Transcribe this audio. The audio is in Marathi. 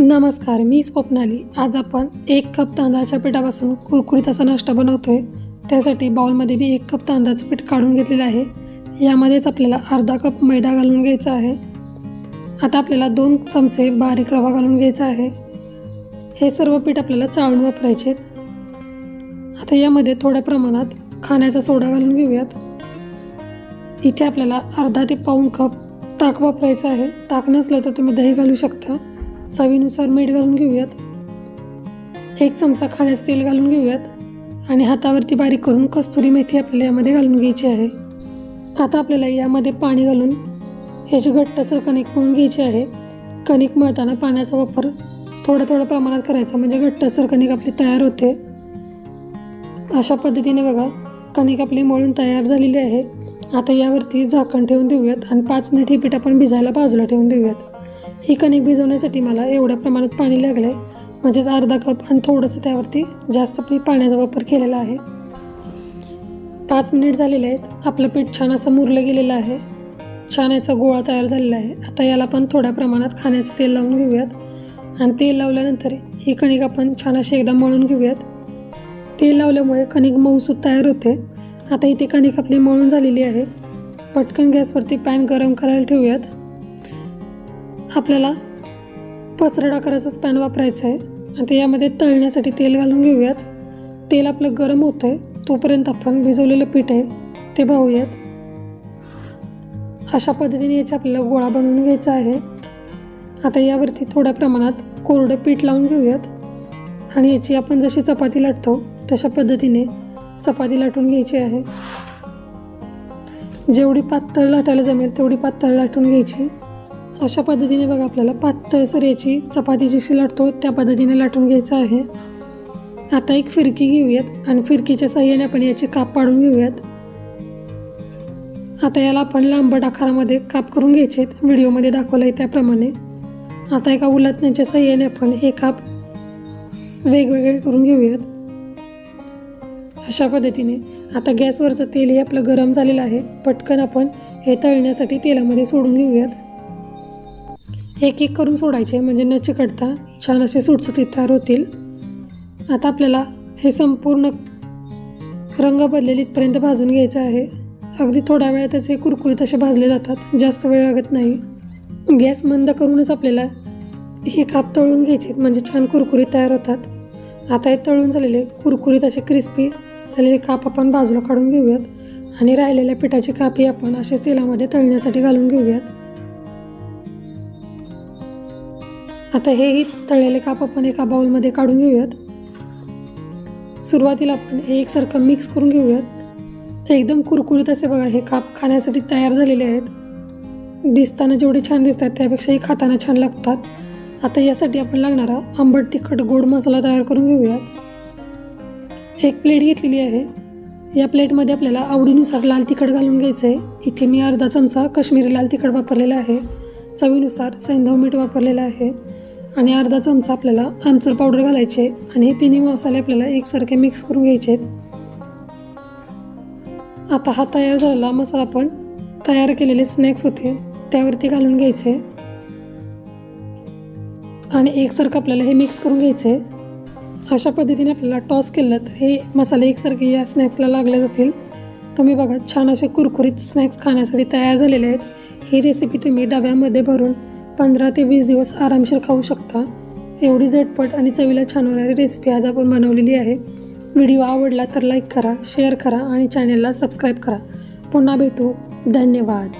नमस्कार मी स्वप्नाली. आज आपण एक कप तांदळाच्या पिठापासून कुरकुरीत असा नाश्ता बनवतो आहे त्यासाठी बाउलमध्ये मी एक कप तांदळाचं पीठ काढून घेतलेलं आहे. यामध्येच आपल्याला अर्धा कप मैदा घालून घ्यायचा आहे. आता आपल्याला दोन चमचे बारीक रवा घालून घ्यायचा आहे. हे सर्व पीठ आपल्याला चाळून वापरायचे आता यामध्ये थोड्या प्रमाणात खाण्याचा सोडा घालून घेऊयात. इथे आपल्याला अर्धा ते पाऊण कप ताक वापरायचं आहे. ताक नसलं तर तुम्ही दही घालू शकता. चवीनुसार मीठ घालून घेऊयात. एक चमचा खाण्याचं तेल घालून घेऊयात. आणि हातावरती बारीक करून कस्तुरी मेथी आपल्याला यामध्ये घालून घ्यायची आहे. आता आपल्याला यामध्ये पाणी घालून याची घट्टसर कणिक मळून घ्यायची आहे. कणिक मळताना पाण्याचा वापर थोड्या थोड्या प्रमाणात करायचा म्हणजे घट्टसर कणिक आपली तयार होते. अशा पद्धतीने बघा कणिक आपली मळून तयार झालेली आहे. आता यावरती झाकण ठेवून देऊयात आणि पाच मिनिट ही पीठ आपण भिजायला बाजूला ठेवून देऊयात. ही कणिक भिजवण्यासाठी मला एवढ्या प्रमाणात पाणी लागलं आहे म्हणजेच अर्धा कप आणि थोडंसं त्यावरती जास्त मी पाण्याचा वापर केलेला आहे. पाच मिनिट झालेले आहेत. आपलं पीठ छान असं मुरलं गेलेलं आहे. छान याचा गोळा तयार झालेला आहे. आता याला पण थोड्या प्रमाणात खाण्याचं तेल लावून घेऊयात. आणि तेल लावल्यानंतर ही कणिक आपण छान अशी एकदा मळून घेऊयात. तेल लावल्यामुळे कणिक मऊसूत तयार होते. आता इथे कणिक आपली मळून झालेली आहे. पटकन गॅसवरती पॅन गरम करायला ठेवूयात. आपल्याला पसरड आकाराचाच पॅन वापरायचा आहे. आता यामध्ये तळण्यासाठी तेल घालून घेऊयात. तेल आपलं गरम होतं आहे तोपर्यंत आपण भिजवलेलं पीठ आहे ते भावूयात अशा पद्धतीने याचा आपल्याला गोळा बनवून घ्यायचा आहे. आता यावरती थोड्या प्रमाणात कोरडं पीठ लावून घेऊयात. आणि याची आपण जशी चपाती लाटतो तशा पद्धतीने चपाती लाटून घ्यायची आहे. जेवढी पातळ लाटायला जमेल तेवढी पातळ लाटून घ्यायची. अशा पद्धतीने बघा आपल्याला पातळसर याची चपाती जशी लाटतो त्या पद्धतीने लाटून घ्यायचं आहे. आता एक फिरकी घेऊयात आणि फिरकीच्या साह्याने आपण याचे काप पाडून घेऊयात. आता याला आपण लांबट आकारामध्ये काप करून घ्यायचे आहेत. व्हिडिओमध्ये दाखवलं आहे त्याप्रमाणे. आता एका उलटण्याच्या साह्याने आपण हे काप वेगवेगळे करून घेऊयात. अशा पद्धतीने. आता गॅसवरचं तेल हे आपलं गरम झालेलं आहे. पटकन आपण हे तळण्यासाठी तेलामध्ये सोडून घेऊयात. एक एक करून सोडायचे म्हणजे न चिकटता छान असे सुटसुटीत तयार होतील. आता आपल्याला हे संपूर्ण रंग बदलेलीतपर्यंत भाजून घ्यायचं आहे. अगदी थोड्या वेळातच हे कुरकुरीत असे भाजले जातात. जास्त वेळ लागत नाही. गॅस मंद करूनच आपल्याला हे काप तळून घ्यायचे म्हणजे छान कुरकुरीत तयार होतात. आता हे तळून झालेले कुरकुरीत असे क्रिस्पी झालेले काप आपण बाजूला काढून घेऊयात. आणि राहिलेल्या पिठाचे कापही आपण असे तेलामध्ये तळण्यासाठी घालून घेऊयात. आता हेही तळलेले काप आपण एका बाउलमध्ये काढून घेऊयात. सुरुवातीला आपण हे एकसारखं मिक्स करून घेऊयात. एकदम कुरकुरीत असे बघा हे काप खाण्यासाठी तयार झालेले आहेत. दिसताना जेवढे छान दिसतात त्यापेक्षाही खाताना छान लागतात. आता यासाठी आपण लागणारा आंबट तिखट गोड मसाला तयार करून घेऊयात. एक प्लेट घेतलेली आहे. या प्लेटमध्ये आपल्याला आवडीनुसार लाल तिखट घालून घ्यायचं आहे इथे मी अर्धा चमचा काश्मीरी लाल तिखट वापरलेला आहे. चवीनुसार सैंधव मीठ वापरलेलं आहे. आणि अर्धा चमचा आपल्याला आमचूर पावडर घालायचे आणि हे तिन्ही मसाले आपल्याला एकसारखे मिक्स करून घ्यायचे आहेत. आता हा तयार झालेला मसाला आपण तयार केलेले स्नॅक्स होते त्यावरती घालून घ्यायचे. आणि एकसारखं आपल्याला हे मिक्स करून घ्यायचे. अशा पद्धतीने आपल्याला टॉस केलं तर हे मसाले एकसारखे या स्नॅक्सला लागले जातील. तुम्ही बघा छान असे कुरकुरीत स्नॅक्स खाण्यासाठी तयार झालेले आहेत. ही रेसिपी तुम्ही डब्यामध्ये भरून पंधरा ते वीस दिवस आरामशीर खाऊ शकता. एवढी झटपट आणि चवीला छान होणारी रेसिपी आज आपण बनवलेली आहे. व्हिडिओ आवडला तर लाईक करा शेअर करा आणि चॅनलला सबस्क्राईब करा. पुन्हा भेटू. धन्यवाद.